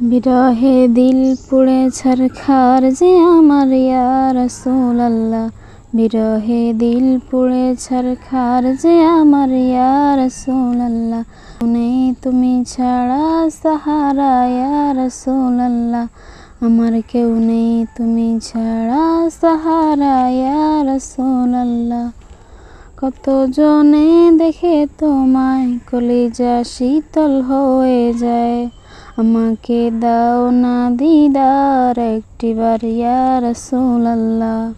বিরহে দিল পুড়ে ছারখার যে আমার ইয়া রাসূলুল্লাহ। বিরহে দিল পুড়ে ছারখার যে আমার ইয়া রাসূলুল্লাহ। নেই তুমি ছাড়া সাহারা ইয়া রাসূলুল্লাহ। আমার কেউ নেই, তুমি ছাড়া সাহারা ইয়া রাসূলুল্লাহ। কত জনে দেখে তোমায় কলিজা শীতল হয়ে যায়। আমাকে দাও না দিদার একটিবার ইয়া রাসূলুল্লাহ।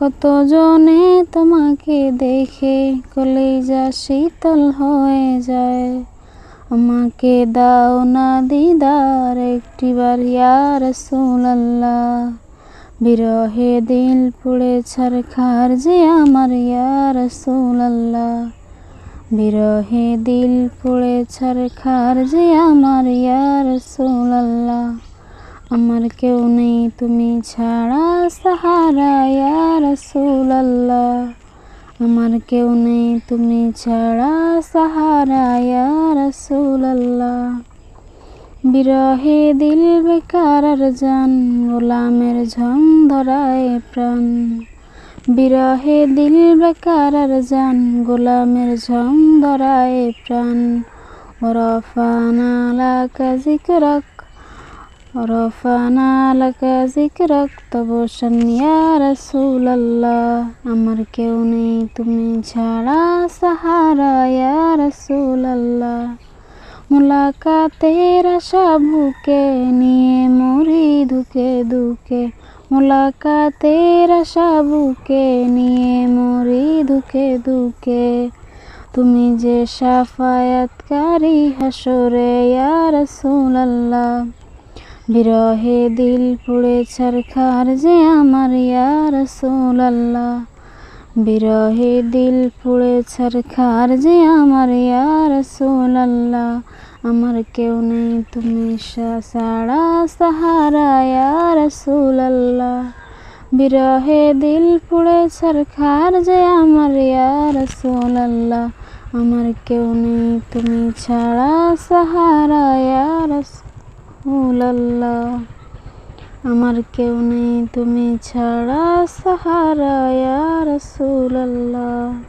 কত জনে তোমাকে দেখে কলিজা শীতল হয়ে যায়। আমাকে দাও না দিদার একটিবার ইয়া রাসূলুল্লাহ। বিরহে দিল পুড়ে ছারখার যে আমার, ইয়া রাসূলুল্লাহ। বিরহে দিল পুড়ে ছারখার যে আমার, ইয়া রাসূলুল্লাহ, আমার কেউ নেই, তুমি ছাড়া সাহারা, ইয়া রাসূলুল্লাহ। আমার কেউ নেই, তুমি ছাড়া সাহারা, ইয়া রাসূলুল্লাহ। বিরহে দিল বেকার জান, গোলামের ঝং ধরায় প্রাণ। বিরহে দিল বেকার জান, গোলামের ঝং ধরায় প্রাণ। রফানা লাকা জিকরক রফানা লাকা জিকরক তব ইয়া রাসূলুল্লাহ আমার কেউ নেই তুমি ছাড়া সাহারা ইয়া রাসূলুল্লাহ মুলাকাতের আশা বুকে নিয়ে মরি দুকে দুকে মুলাকাতের আশা বুকে নিয়ে মরি দুকে দুকে তুমি যে সাফায়াতকারী হাসরে ইয়া রাসূলুল্লাহ। বিরহে দিল পুড়ে ছারখার যে আমার ইয়া রাসূলুল্লাহ। বিরহে দিল পুড়ে ছারখার যে আমার ইয়া রাসূলুল্লাহ। আমার কেউ নেই তুমি সাড়া সাহারা ইয়া রাসূলুল্লাহ। বিরহে দিল পুড়ে সরকার যে আমার ইয়ার রাসূলুল্লাহ, আমার কেউ নেই, তুমি ছাড়া সাহারা ইয়ার রাসূলুল্লাহ, আমার কেউ নেই, তুমি ছাড়া সাহারা ইয়ার রাসূলুল্লাহ।